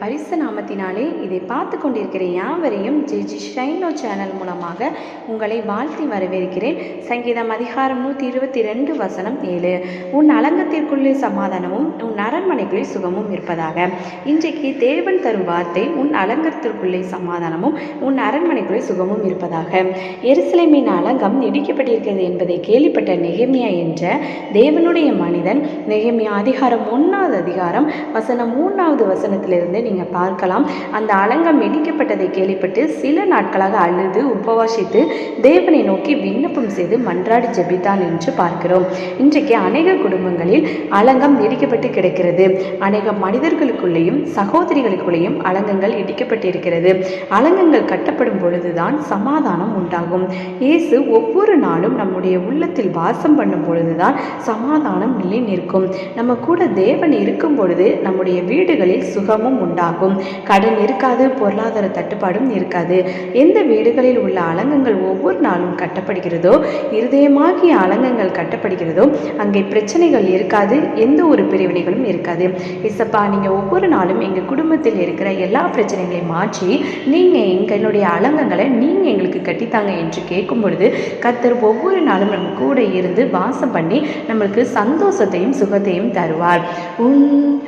நாமத்தினாலே இதை பார்த்து கொண்டிருக்கிற யாவரையும் ஜே ஜி ஷைனோ சேனல் மூலமாக உங்களை வாழ்த்தி வரவேற்கிறேன். சங்கீதம் அதிகாரம் நூற்றி இருபத்தி ரெண்டு வசனம் ஏழு. உன் அலங்கத்திற்குள்ளே சமாதானமும் உன் அரண்மனைக்குள்ளே சுகமும் இருப்பதாக. இன்றைக்கு தேவன் தரும் வார்த்தை உன் அலங்கத்திற்குள்ளே சமாதானமும் உன் அரண்மனைக்குள்ளே சுகமும் இருப்பதாக. எருசலேமின் அலங்கம் இடிக்கப்பட்டிருக்கிறது என்பதை கேள்விப்பட்ட நெகமியா என்ற தேவனுடைய மனிதன் நெகமியா அதிகாரம் ஒன்றாவது அதிகாரம் வசனம் மூணாவது வசனத்திலிருந்து நீங்கள் பார்க்கலாம். அந்த அலங்கம் இடிக்கப்பட்டதை கேள்விப்பட்டு சில நாட்களாக அழுது உபவாசித்து தேவனை நோக்கி விண்ணப்பம் செய்து மன்றாடி ஜபித்தான் என்று பார்க்கிறோம். இன்றைக்கு அநேக குடும்பங்களில் அலங்கம் இடிக்கப்பட்டு கிடக்கிறது. அநேக மனிதர்களுக்குள்ளேயும் சகோதரிகளுக்குள்ளேயும் அலங்கங்கள் இடிக்கப்பட்டிருக்கிறது. அலங்கங்கள் கட்டப்படும் பொழுதுதான் சமாதானம் உண்டாகும். இயேசு ஒவ்வொரு நாளும் நம்முடைய உள்ளத்தில் வாசம் பண்ணும் பொழுதுதான் சமாதானம் நிலை நிற்கும் நம்ம கூட தேவன் இருக்கும் பொழுது நம்முடைய வீடுகளில் சுகமும் உண்டாகும். கடன் இருக்காது பொருளாதார தட்டுப்பாடும் இருக்காது. எந்த வீடுகளில் உள்ள அலங்கங்கள் ஒவ்வொரு நாளும் கட்டப்படுகிறதோ இருதயமாகிய அலங்கங்கள் கட்டப்படுகிறதோ அங்கே பிரச்சனைகள் இருக்காது எந்த ஒரு பிரிவினைகளும் இருக்காது. இசப்பா நீங்கள் ஒவ்வொரு நாளும் எங்கள் குடும்பத்தில் இருக்கிற எல்லா பிரச்சனைகளையும் மாற்றி நீங்கள் எங்களுடைய அலங்கங்களை நீங்கள் எங்களுக்கு கட்டித்தாங்க என்று கேட்கும் பொழுது கத்தர் ஒவ்வொரு நாளும் நம்ம கூட இருந்து வாசம் பண்ணி நம்மளுக்கு சந்தோஷத்தையும் சுகத்தையும் தருவார். உன்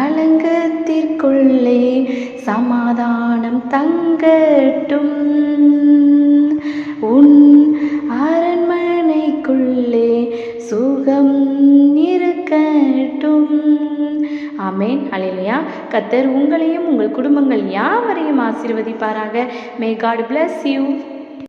அலங்கத்திற்குள்ளே சமாதானம் தங்கட்டும். உன் அரண்மனைக்குள்ளே சுகம் இருக்கட்டும். அமேன் அலையிலையா கத்தர் உங்களையும் உங்கள் குடும்பங்கள் யாவரையும் ஆசீர்வதிப்பாராக. May God bless you